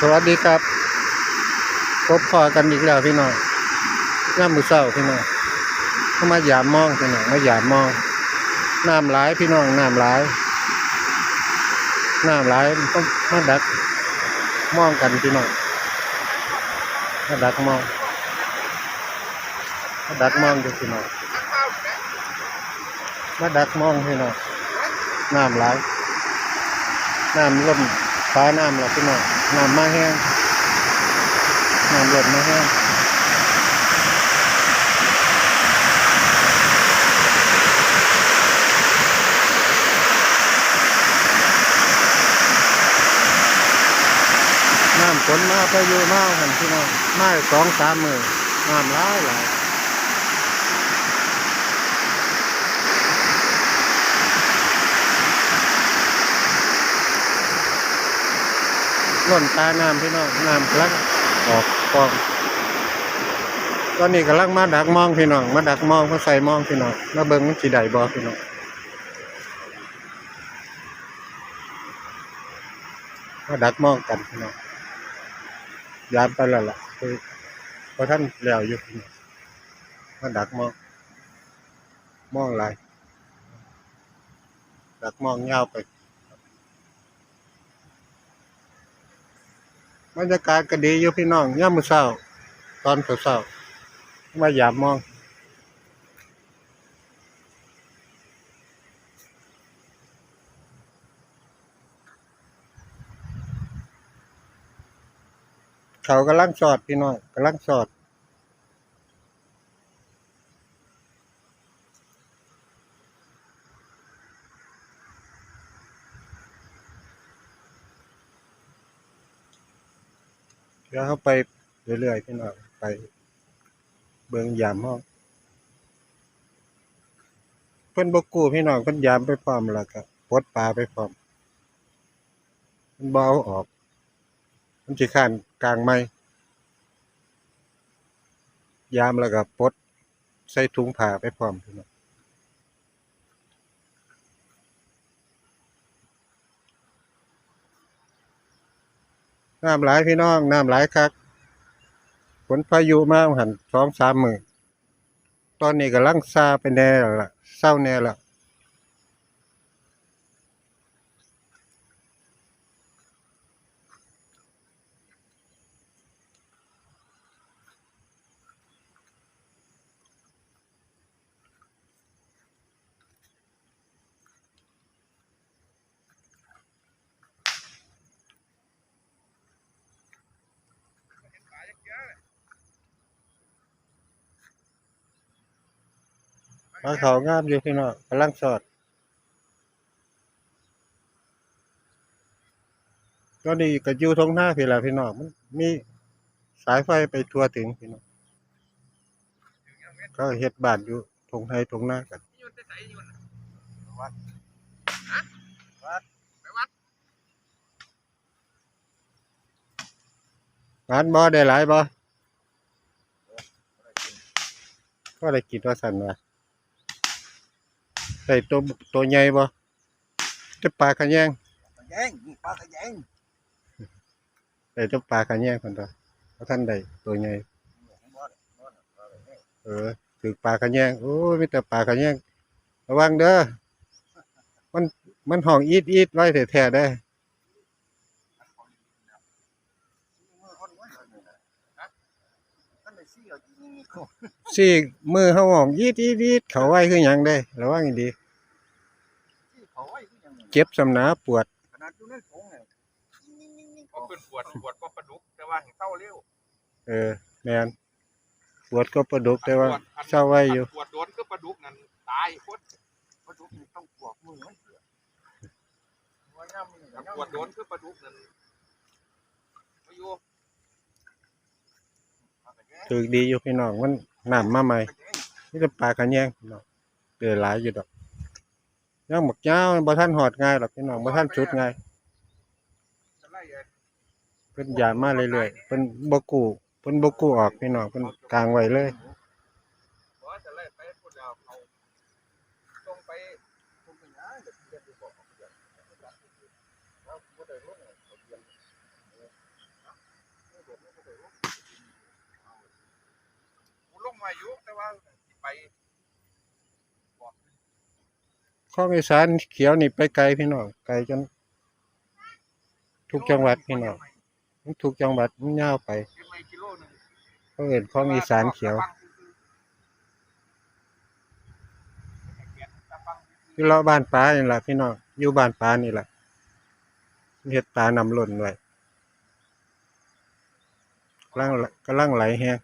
สวัสดีครับ พบพอกันอีกแล้วพี่น้องย่ามือเศร้าพี่น้องเข้ามาหยามมองพี่น้องมาหยามมองน้ำหลายพี่น้องน้ำหลายน้ำหลายต้องมาดักมองกันพี่น้องมาดักมองมาดักมองดูพี่น้องมาดักมองพี่น้องน้ำหลายน้ำล้นฟ้าน้ำแล้วพี่น้อง น้ำมาแห้งน้ำล้นมาแห้งน้ำฝนมาพายุมาหันพี่น้องมาสองสามมือน้ำหลายหลาย ล้นตาน้ำพี่น้องน้ำกลังออกกองตอนนี้กำลังมาดักมองพี่น้องมาดักมองเขาใส่มองพี่น้องมาเบิ่งมันสีใดบ่พี่น้องมาดักมองกันพี่น้องยามไปแล้วล่ะคือพอท่านแล้วอยู่พี่น้องมาดักมองมองอะไรดักมองยาวไป บรรยากาศก็ดีอยู่พี่น้องย่ามมือเศร้า ตอนเศร้าไมาหยามมอง เขากำลังสอดพี่น้องกำลังสอด ดี๋ยวเขาไปเรื่อยๆพี่น้องไป เบิงยามห้องเพิ่นบกู้พี่น้องเพิ่นยามไปพร้อมแล้วก็ปดปลาไปพร้อมเพิ่นเอาออก มันสิข้านกลางไม้ยามแล้วก็ปดใส่ถุงผ้าไปพร้อมพี่น้อง น้ำหลายพี่น้องน้ำหลายคักฝนพายุมาหันสองสามมือตอนนี้ก็ลังซาไปแน่แล้วล่ะเศร้าแน่ละ ปลาเขางามอยู่พี่น้องกำลังสอดก็นี่ก็อยู่ทงหน้าพี่ละพี่น้องมันมีสายไฟไปทั่วถึงพี่น้องก็เฮ็ดบานอยู่ทงไทยทงหน้ากันวัดวัดงานบ่ได้หลายบ่ก็ได้กินว่าสั่นว่า ได้ตัวตัวใหญ่บ่ได้ปลาขะแยงขยงนี่ปลาขยงได้ตัวปลาขะแยงคนตัวเพราะท่านได้ตัวใหญ่เออถือปลาขะแยงโอ้ยมีแต่ปลาขะแยงระวังเด้อมันมันห้องอีดอีดไว้แท้ๆได้ อสี่มือเขาห้องอีดอีดอีดเขาไว้คือหยังได้อระวังให้ดีเจ็บสำนาปวด ขนาดอยู่ในถุงเนี่ยก็เป็นปวดปวดก็ปลาดุกแต่ว่าเห็นเต้าเร็วเออ แมนปวดก็ประดุกแต่ว่าเศร้าไว้อยู่ ปวดโดนก็ปลาดุกนั่นตายโคตรปลาดุกนี่ต้องปวดมือมันเสือปวดโดนก็ปลาดุกนั่นมาอยู่ ถือดีอยู่พี่น้องมันน้ำมาใหม่นี่จะปลาขะแยงพี่น้องเดือหลายอยู่ดอกย่างหมกยาบ่ท่านหอดง่ายหรอกพี่น้องบ่ท่านชุดง่ายจะไล่เพิ่นยามาเรื่อยๆเพิ่นบกูเพิ่นบกูออกพี่น้องเพิ่นกลางไว้เลย บอกว่าจะไล่ไปพูดแล้วเขาตรงไปตรงไปนะเดี๋ยวเดี๋ยวบอกเขาเดี๋ยวแล้วบ่ได้รู้เนี่ยเขาเรียน ว้อยู่แต่ว่าสิไปข้องอีสานเขียวนี่ไปไกลพี่น้องไกลจนทุกจังหวัดพี่น้องทุกจังหวัดมันยาวไปเก็บไว้กิโลหนึงเขาเห็นข้องอีสานเขียวอยู่เลาะบ้านป้านี่แหละพี่น้องอยู่บ้านป้านี่แหละเฮ็ดตานำล้นไว้กำลังกำลังไหลแฮง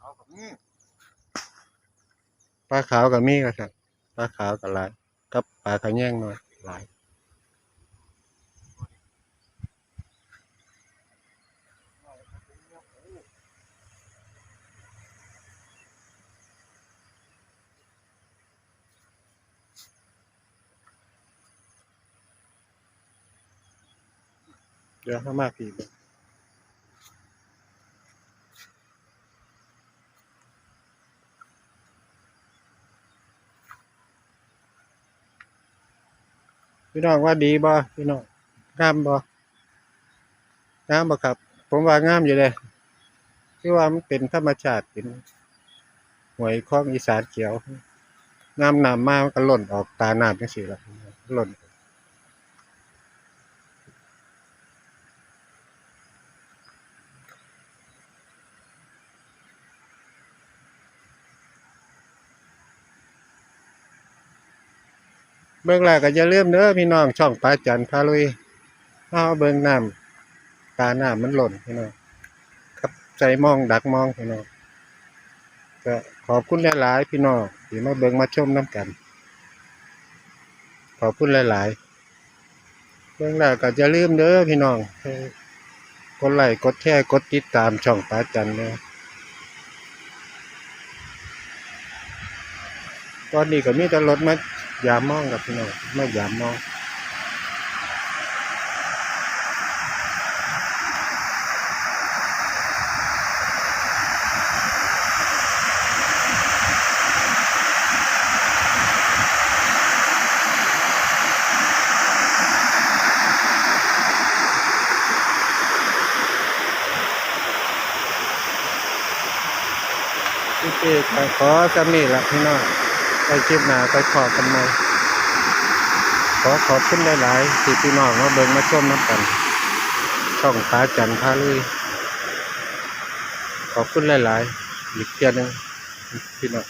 เอากับนี่ ปลาขาวกับมีก็ครับปลาขาวกับหลายกับปลาขะแยงหน่อยหลายเดี๋ยวเข้ามากพี่ พี่น้องว่าดีบ่พี่น้องงามบ่งามบ่ครับ ผมว่างามอยู่เลยคือว่ามันเป็นธรรมชาติเป็นหวยคลองอีสานเขียวงามนามมามันก็หล่นออกตาน้ำจังสี่ละหล่น เบิ่งแล้วก็อย่าลืมเด้อพี่น้องช่องปลาจันทร์พาลุยเอาเบิ่งน้ำตาน้ำมันหล่นพี่น้องครับใจมองดักมองพี่น้องก็ขอบคุณหลายๆพี่น้องที่มาเบิ่งมาชมน้ำกัน ขอบคุณหลายๆเบิ่งแล้วก็อย่าลืมเด้อพี่น้องกดไลค์กดแชร์กดติดตามช่องปลาจันทร์เด้อตอนนี้ก็มีแต่รถมา ยามมองกับพี่น้องไม่ยามมองพี่เจ๊ก็ขอจำนี่ละพี่น้อง ไปคลิปหน้าไปขอกันใหม่ขอขอบคุณหลายๆที่พี่น้องมาเบิ่งมาชมน้ำกัน ช่องตาจันทร์พาลุยขอบคุณหลายๆอีกเทียนึงพี่น้อง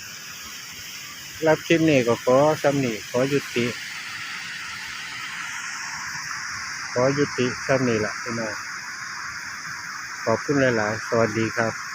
รับคลิปนี้ก็ขอจำนีขอยุติ ขอยุติจำนีละพี่น้องขอบคุณหลาย ๆ สวัสดีครับ